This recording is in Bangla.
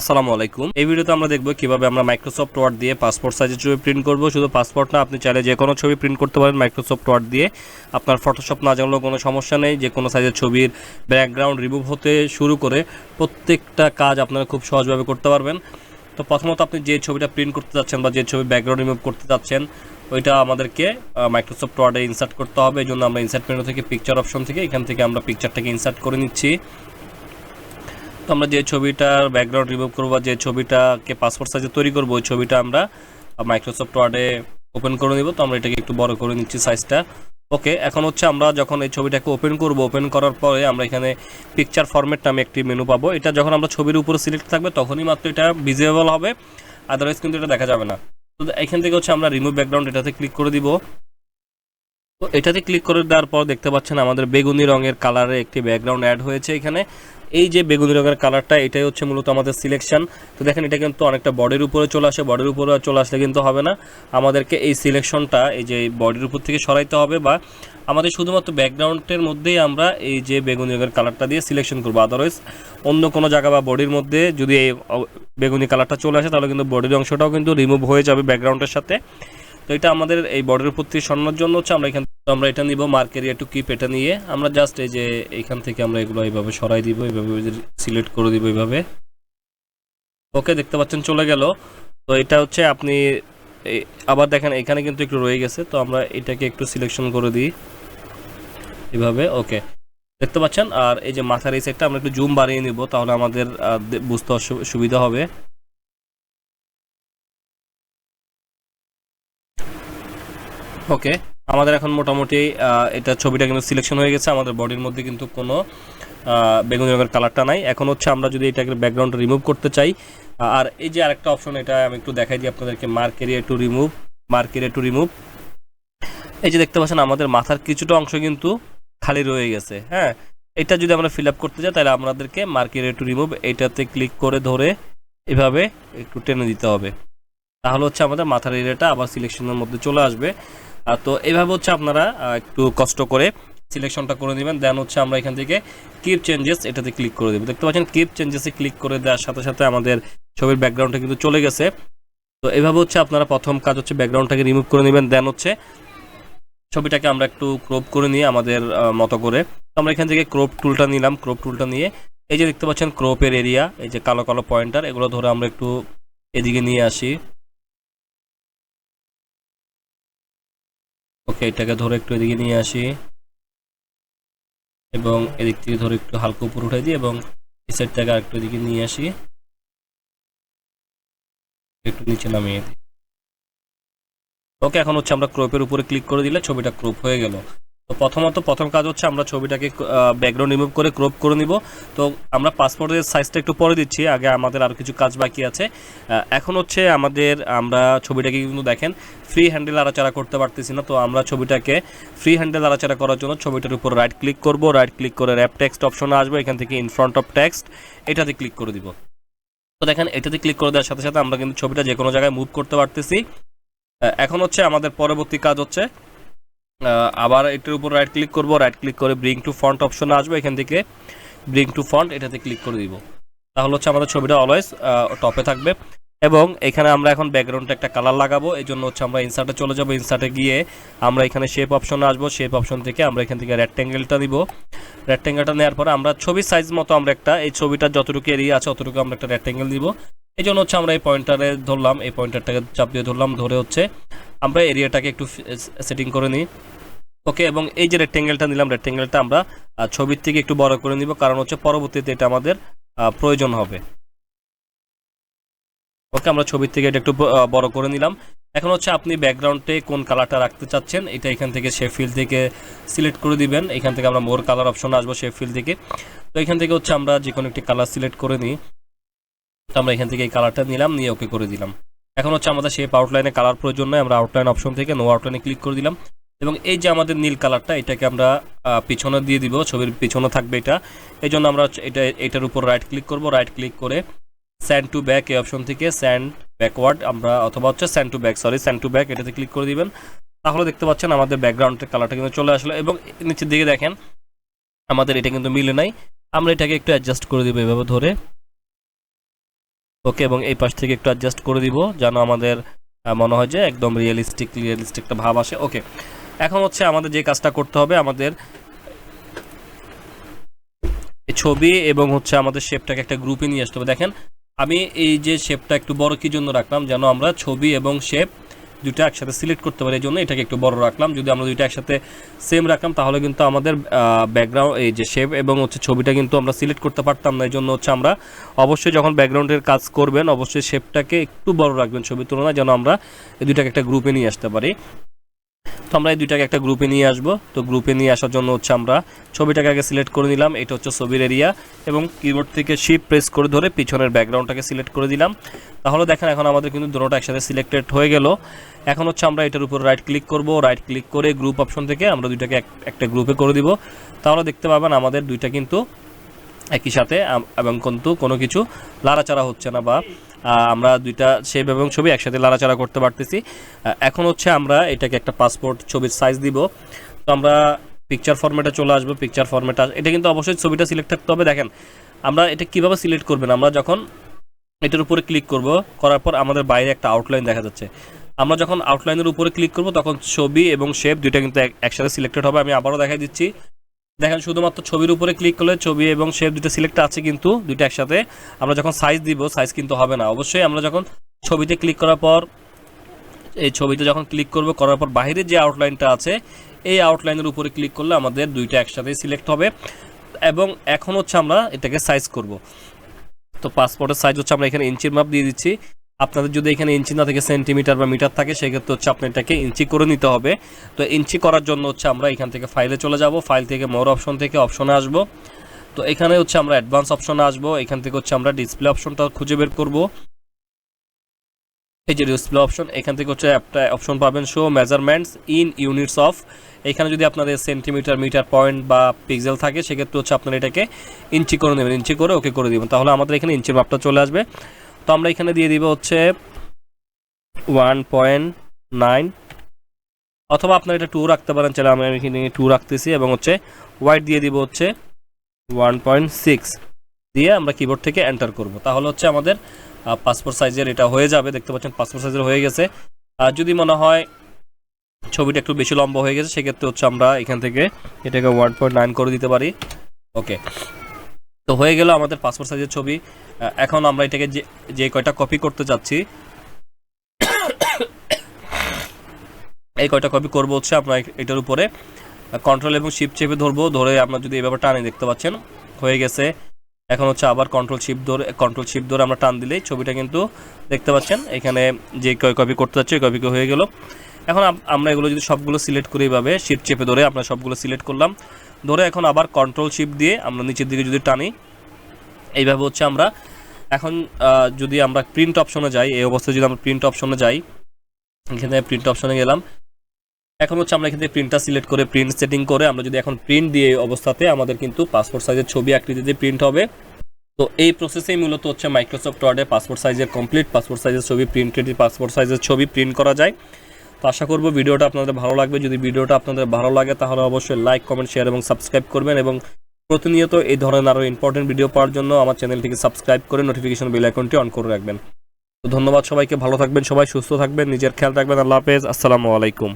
আসসালামু আলাইকুম। এই ভিডিওতে আমরা দেখব কীভাবে আমরা মাইক্রোসফট ওয়ার্ড দিয়ে পাসপোর্ট সাইজের ছবি প্রিন্ট করব। শুধু পাসপোর্ট না, আপনি চাইলে যে কোনো ছবি প্রিন্ট করতে পারেন মাইক্রোসফট ওয়ার্ড দিয়ে। আপনার ফটোশপ না জানলেও কোনো সমস্যা নেই যে কোনো সাইজের ছবির ব্যাকগ্রাউন্ড রিমুভ হতে শুরু করে প্রত্যেকটা কাজ আপনারা খুব সহজভাবে করতে পারবেন। তো প্রথমত আপনি যে ছবিটা প্রিন্ট করতে যাচ্ছেন বা যে ছবি ব্যাকগ্রাউন্ড রিমুভ করতে যাচ্ছেন, ওইটা আমাদেরকে মাইক্রোসফট ওয়ার্ডে ইনসার্ট করতে হবে। এই জন্য আমরা ইনসার্ট মেনু থেকে পিকচার অপশন থেকে এখান থেকে আমরা পিকচারটাকে ইনসার্ট করে নিচ্ছি। তো আমরা যে ছবিটার ব্যাকগ্রাউন্ড রিমুভ করব যে ছবিটাকে পাসপোর্ট সাইজে তৈরি করব, ওই ছবিটা আমরা মাইক্রোসফট ওয়ার্ডে ওপেন করে নিব। তো আমরা এটাকে একটু বড় করে নিচ্ছি সাইজটা ওকে এখন হচ্ছে আমরা যখন এই ছবিটাকে ওপেন করব ওপেন করার পরে আমরা এখানে পিকচার ফরম্যাট নামে একটি মেনু পাবো। এটা যখন আমরা ছবির উপরে সিলেক্ট থাকবে, তখনই মাত্র এটা ভিজিবল হবে আদারওয়াইজ কিন্তু এটা দেখা যাবে না। তো এখান থেকে হচ্ছে আমরা রিমুভ ব্যাকগ্রাউন্ড এটাতে ক্লিক করে দিব। তো এটাতে ক্লিক করে দেওয়ার পর দেখতে পাচ্ছেন আমাদের বেগুনি রঙের কালারে একটি ব্যাকগ্রাউন্ড অ্যাড হয়েছে এখানে। এই যে বেগুনি রঙের কালারটা, এটাই হচ্ছে মূলত আমাদের সিলেকশন তো দেখেন, এটা কিন্তু অনেকটা বডির উপরে চলে আসে, বডির উপরে চলে আসলে কিন্তু হবে না। আমাদেরকে এই সিলেকশনটা এই যে বডির উপর থেকে সরাইতে হবে বা আমাদের শুধুমাত্র ব্যাকগ্রাউন্ডের মধ্যেই আমরা এই যে বেগুনি রঙের কালারটা দিয়ে সিলেকশন করব। আদারওয়াইজ অন্য কোনো জায়গা বা বডির মধ্যে যদি এই বেগুনি কালারটা চলে আসে, তাহলে কিন্তু বডির অংশটাও কিন্তু রিমুভ হয়ে যাবে ব্যাকগ্রাউন্ডের সাথে। তো এটা আমাদের এই বডির উপর থেকে সরানোর জন্য হচ্ছে আমরা এখান থেকে আমরা এটা নিব মার্ক এরিয়া টু কিপ এটা নিয়ে। আমরা জাস্ট এই যে এখান থেকে আমরা এগুলো এইভাবে সরাই দিব, এইভাবে সিলেক্ট করে দিব এইভাবে। ওকে দেখতে পাচ্ছেন চলে গেল। তো এটা হচ্ছে আপনি আবার দেখেন এখানে কিন্তু একটু রয়ে গেছে, তো আমরা এটাকে একটু সিলেকশন করে দিই। এভাবে ওকে দেখতে পাচ্ছেন? আর এই যে মাথার এই সাইডটা আমরা একটু জুম বাড়িয়ে নিব, তাহলে আমাদের বুঝতে সুবিধা হবে। ওকে আমাদের এখন মোটামুটি এটা ছবিটা কিন্তু সিলেকশন হয়ে গেছে, আমাদের বডির মধ্যে কিন্তু কোনো বেগুনি রঙের কালারটা নাই। এখন হচ্ছে আমরা যদি এটাকে ব্যাকগ্রাউন্ড রিমুভ করতে চাই আর এই যে আরেকটা অপশন এটা আমি একটু দেখাই দিই আপনাদেরকে mark area to remove mark area to remove এই যে দেখতে পাচ্ছেন, আমাদের মাথার কিছুটা অংশ কিন্তু খালি রয়ে গেছে হ্যাঁ? এটা যদি আমরা ফিল আপ করতে চাই, তাহলে আমাদেরকে মার্ক এরিয়া টু রিমুভ এটাতে ক্লিক করে ধরে এভাবে একটু টেনে দিতে হবে। তাহলে হচ্ছে আমাদের মাথার এরিয়াটা আবার সিলেকশনের মধ্যে চলে আসবে। তো এইভাবে হচ্ছে আপনারা একটু কষ্ট করে সিলেকশনটা করে নেবেন দেন হচ্ছে আমরা এখান থেকে কিপ চেঞ্জেস এটাতে ক্লিক করে দেবো। দেখতে পাচ্ছেন কিপ চেঞ্জেসে ক্লিক করে দেওয়ার সাথে সাথে আমাদের ছবির ব্যাকগ্রাউন্ডটা কিন্তু চলে গেছে। তো এভাবে হচ্ছে আপনারা প্রথম কাজ হচ্ছে ব্যাকগ্রাউন্ডটাকে রিমুভ করে নেবেন দেন হচ্ছে ছবিটাকে আমরা একটু ক্রপ করে নিই আমাদের মতো করে আমরা এখান থেকে ক্রপ টুলটা নিলাম। ক্রপ টুলটা নিয়ে এই যে দেখতে পাচ্ছেন ক্রপের এরিয়া এই যে কালো কালো পয়েন্টার এগুলো ধরে আমরা একটু এদিকে নিয়ে আসি। ওকে, এটাকে ধরে একটু এদিকে নিয়ে আসি। এবং এদিক থেকে ধরে একটু হালকা উপর উঠাই দিই এবং এই সাইডটাকে আরেকটু এদিকে নিয়ে আসি। একটু নিচে নামিয়ে দিই। ওকে, এখন হচ্ছে আমরা ক্রপের উপরে ক্লিক করে দিলে ছবিটা ক্রপ হয়ে গেল। তো প্রথমত প্রথম কাজ হচ্ছে আমরা ছবিটাকে ব্যাকগ্রাউন্ড রিমুভ করে ক্রপ করে নিব। তো আমরা পাসপোর্টের সাইজটা একটু পরে দিচ্ছি, আগে আমাদের আর কিছু কাজ বাকি আছে। এখন হচ্ছে আমাদের, আমরা ছবিটাকে কিন্তু দেখেন ফ্রি হ্যান্ডেল আড়াচাড়া করতে পারতেছি না। তো আমরা ছবিটাকে ফ্রি হ্যান্ডেল আড়াচাড়া করার জন্য ছবিটার উপর রাইট ক্লিক করব রাইট ক্লিক করে র্যাপ টেক্সট অপশনে আসব, এখান থেকে ইন ফ্রন্ট অফ টেক্সট এটাতে ক্লিক করে দিব। তো দেখেন, এটাতে ক্লিক করে দেওয়ার সাথে সাথে আমরা কিন্তু ছবিটা যে কোনো জায়গায় মুভ করতে পারতেছি। এখন হচ্ছে আমাদের পরবর্তী কাজ হচ্ছে আবার এটার উপর রাইট ক্লিক করব রাইট ক্লিক করে ব্রিং টু ফন্ট অপশন আসবে, এখান থেকে ব্রিং টু ফন্ট এটাতে ক্লিক করে দিব। তাহলে হচ্ছে আমাদের ছবিটা অলওয়েজ টপে থাকবে। এবং এখানে আমরা এখন ব্যাকগ্রাউন্ডে একটা কালার লাগাবো এই জন্য হচ্ছে আমরা ইনসার্টে চলে যাব। ইনসার্টে গিয়ে আমরা এখানে শেপ অপশনে আসব। শেপ অপশন থেকে আমরা এখান থেকে রেক্ট্যাঙ্গেলটা নিব রেক্ট্যাঙ্গেলটা নেওয়ার পরে আমরা ছবির সাইজ মতো আমরা একটা, এই ছবিটার যতটুকু এরিয়া আছে অতটুকু আমরা একটা রেক্ট্যাঙ্গেল দিব। এই জন্য হচ্ছে আমরা এই পয়েন্টারে ধরলাম, এই পয়েন্টারটাকে চাপ দিয়ে ধরলাম। ধরে হচ্ছে আমরা এরিয়াটাকে একটু সেটিং করে নিই। ওকে এবং এই যে রেক্ট্যাঙ্গেলটা নিলাম রেক্ট্যাঙ্গেলটা আমরা ছবির থেকে একটু বড় করে নিব, কারণ হচ্ছে পরবর্তীতে এটা আমাদের প্রয়োজন হবে। ওকে আমরা ছবির থেকে এটা একটু বড় করে নিলাম। এখন হচ্ছে আপনি ব্যাকগ্রাউন্ডে কোন কালারটা রাখতে চাচ্ছেন, এটা এখান থেকে শেপ ফিল থেকে সিলেক্ট করে দিবেন। এখান থেকে আমরা মোর কালার অপশন আসব শেপ ফিল থেকে। তো এখান থেকে হচ্ছে আমরা যে কোনো একটি কালার সিলেক্ট করে নিই। তো আমরা এখান থেকে এই কালারটা নিলাম, নিয়ে ওকে করে দিলাম। এখন হচ্ছে আমাদের শেপ আউটলাইনে কালার প্রয়োজন নয় আমরা আউটলাইন অপশন থেকে নো আউটলাইনে ক্লিক করে দিলাম। এবং এই যে আমাদের নীল কালারটা এটাকে আমরা পিছনে দিয়ে দিব, ছবির পিছনে থাকবে এটা। এই জন্য আমরা এটা, এটার উপর রাইট ক্লিক করব। রাইট ক্লিক করে স্যান্ড টু ব্যাক এই অপশন থেকে স্যান্ড ব্যাকওয়ার্ড আমরা, অথবা হচ্ছে send to back sorry send to back এটাতে ক্লিক করে দিবেন। তাহলে দেখতে পাচ্ছেন আমাদের ব্যাকগ্রাউন্ডের কালারটা কিন্তু চলে আসলো। এবং নিচের দিকে দেখেন, আমাদের এটা কিন্তু মিলে নাই। আমরা এটাকে একটু অ্যাডজাস্ট করে দিব এভাবে ধরে। ওকে, এবং এই পাশ থেকে একটু অ্যাডজাস্ট করে দিব যেন আমাদের মনে হয় যে একদম রিয়েলিস্টিক রিয়েলিস্টিক একটা ভাব আসে। ওকে, এখন হচ্ছে আমাদের যে কাজটা করতে হবে, আমাদের ছবি এবং হচ্ছে আমাদের শেপটাকে একটা গ্রুপে নিয়ে আসতে হবে। দেখেন, আমি এই যে শেপটা একটু বড় কি জন্য রাখলাম, যেন আমরা ছবি এবং শেপ দুটো একসাথে সিলেক্ট করতে পারি এই জন্য এটাকে একটু বড় রাখলাম। যদি আমরা দুইটা একসাথে সেম রাখলাম, তাহলে কিন্তু আমাদের ব্যাকগ্রাউন্ড এই যে শেপ এবং হচ্ছে ছবিটা কিন্তু আমরা সিলেক্ট করতে পারতাম না এই জন্য হচ্ছে আমরা অবশ্যই যখন ব্যাকগ্রাউন্ডের কাজ করবেন, অবশ্যই শেপটাকে একটু বড় রাখবেন ছবির তুলনায়, যেন আমরা এই দুইটাকে একটা গ্রুপে নিয়ে আসতে পারি। আমরা এই দুইটাকে একটা গ্রুপে নিয়ে আসব। তো গ্রুপে নিয়ে আসার জন্য হচ্ছে আমরা ছবিটাকে আগে সিলেক্ট করে নিলাম। এটা হচ্ছে ছবির এরিয়া এবং কিবোর্ড থেকে শিপ প্রেস করে ধরে পিছনের ব্যাকগ্রাউন্ডটাকে সিলেক্ট করে দিলাম। তাহলে দেখেন এখন আমাদের কিন্তু দুটোটা একসাথে সিলেক্টেড হয়ে গেল। এখন হচ্ছে আমরা এটার উপর রাইট ক্লিক করব। রাইট ক্লিক করে গ্রুপ অপশন থেকে আমরা দুইটাকে এক- একটা গ্রুপে করে দিব। তাহলে দেখতে পাবেন আমাদের দুইটা কিন্তু একই সাথে এবং কিন্তু কোনো কিছু লাড়াচাড়া হচ্ছে না বা আমরা দুইটা শেপ এবং ছবি একসাথে লাড়াচাড়া করতে পারতেছি। এখন হচ্ছে আমরা এটাকে একটা পাসপোর্ট ছবির সাইজ দিব। তো আমরা পিকচার ফরম্যাটে চলে আসব পিকচার ফরম্যাট এটা কিন্তু অবশ্যই ছবিটা সিলেক্ট থাকতে হবে। দেখেন, আমরা এটা কীভাবে সিলেক্ট করবেন? আমরা যখন এটার উপরে ক্লিক করব, করার পর আমাদের বাইরে একটা আউটলাইন দেখা যাচ্ছে। আমরা যখন আউটলাইনের উপরে ক্লিক করব, তখন ছবি এবং শেপ দুইটা কিন্তু এক- একসাথে সিলেক্টেড হবে। আমি আবারও দেখাই দিচ্ছি। দেখেন শুধুমাত্র ছবির উপরে ক্লিক করলে ছবি এবং শেপ দুটো সিলেক্ট আছে কিন্তু দুইটা একসাথে। আমরা যখন সাইজ দিব সাইজ কিন্তু হবে না। অবশ্যই আমরা যখন ছবিতে ক্লিক করার পর, এই ছবিতে যখন ক্লিক করব, করার পর বাইরে যে আউটলাইনটা আছে, এই আউটলাইনের উপরে ক্লিক করলে আমাদের দুইটা একসাথে সিলেক্ট হবে। এবং এখন হচ্ছে আমরা এটাকে সাইজ করব। তো পাসপোর্টের সাইজ হচ্ছে আমরা এখানে ইঞ্চির মাপ দিয়ে দিচ্ছি। আপনাদের যদি এখানে ইঞ্চি না থেকে, সেন্টিমিটার বা মিটার থাকে, সেক্ষেত্রে হচ্ছে আপনি এটাকে ইঞ্চি করে নিতে হবে। তো ইঞ্চি করার জন্য হচ্ছে আমরা এখান থেকে ফাইলে চলে যাব। ফাইল থেকে মোর অপশন থেকে অপশনে আসব। তো এখানে হচ্ছে আমরা অ্যাডভান্স অপশনে আসব। এখান থেকে হচ্ছে আমরা ডিসপ্লে অপশনটা খুঁজে বের করব। এই যে ডিসপ্লে অপশন এখান থেকে হচ্ছে একটা অপশন পাবেন show measurements in units of এখানে যদি আপনাদের সেন্টিমিটার মিটার পয়েন্ট বা পিক্সেল থাকে, সেক্ষেত্রে হচ্ছে আপনারা এটাকে ইঞ্চি করে নেবেন, ইঞ্চি করে ওকে করে দিবেন। তাহলে আমাদের এখানে ইঞ্চির মাপটা চলে আসবে। তো আমরা এখানে দিয়ে দিব হচ্ছে ওয়ান পয়েন্ট নাইন অথবা আপনারা এটা টু রাখতে পারেন, চাইলে আমি এখানে টু রাখতেছি, এবং হচ্ছে হোয়াইট দিয়ে দিব হচ্ছে ওয়ান পয়েন্ট সিক্স দিয়ে আমরা কিবোর্ড থেকে এন্টার করব। তাহলে হচ্ছে আমাদের পাসপোর্ট সাইজের এটা হয়ে যাবে, দেখতে পাচ্ছেন পাসপোর্ট সাইজের হয়ে গেছে। আর যদি মনে হয় ছবিটা একটু বেশি লম্বা হয়ে গেছে, সেক্ষেত্রে হচ্ছে আমরা এখান থেকে এটাকে ওয়ান পয়েন্ট নাইন করে দিতে পারি। ওকে তো হয়ে গেল আমাদের পাসপোর্ট সাইজের ছবি। এখন আমরা এটাকে যে যে কয়টা কপি করতে যাচ্ছি এই কয়টা কপি করব হচ্ছে এ- এটার উপরে। কন্ট্রোল এবং শিপ চেপে ধরবো, ধরে আমরা যদি এভাবে টানে দেখতে পাচ্ছেন, হয়ে গেছে। এখন হচ্ছে আবার কন্ট্রোল শিপ ধরে কন্ট্রোল শিপ ধরে আমরা টান দিলেই ছবিটা কিন্তু দেখতে পাচ্ছেন, এখানে যে কয় কপি করতে যাচ্ছে কপি হয়ে গেল। এখন আমরা এগুলো যদি সবগুলো সিলেক্ট করি এইভাবে শিপ চেপে ধরে আমরা সবগুলো সিলেক্ট করলাম। ধরে এখন আবার কন্ট্রোল শিপ দিয়ে আমরা নিচের দিকে যদি টানি, এইভাবে হচ্ছে আমরা এখন যদি আমরা প্রিন্ট অপশনে যাই, এই অবস্থায় যদি আমরা প্রিন্ট অপশনে যাই, এখানে প্রিন্ট অপশনে গেলাম। এখন হচ্ছে আমরা এখান থেকে প্রিন্টটা সিলেক্ট করে প্রিন্ট সেটিং করে আমরা যদি এখন প্রিন্ট দিয়ে এই অবস্থাতে আমাদের কিন্তু পাসপোর্ট সাইজের ছবি আকৃতিতে প্রিন্ট হবে। তো এই প্রসেসেই মূলত হচ্ছে মাইক্রোসফট ওয়ার্ডে পাসপোর্ট সাইজের কমপ্লিট পাসপোর্ট সাইজের ছবি প্রিন্টেড পাসপোর্ট সাইজের ছবি প্রিন্ট করা যায়। তো আশা করব ভিডিওটা আপনাদের ভালো লাগবে। যদি ভিডিওটা আপনাদের ভালো লাগে, তাহলে অবশ্যই লাইক কমেন্ট শেয়ার এবং সাবস্ক্রাইব করবেন এবং প্রতিনিয়ত এই ধরনের আরও ইম্পর্টেন্ট ভিডিও পাওয়ার জন্য আমার চ্যানেলটিকে সাবস্ক্রাইব করে নোটিফিকেশন বেল আইকনটি অন করে রাখবেন। তো ধন্যবাদ সবাইকে, ভালো থাকবেন সবাই, সুস্থ থাকবেন, নিজের খেয়াল রাখবেন, আল্লাহ হাফেজ, আসসালামু আলাইকুম।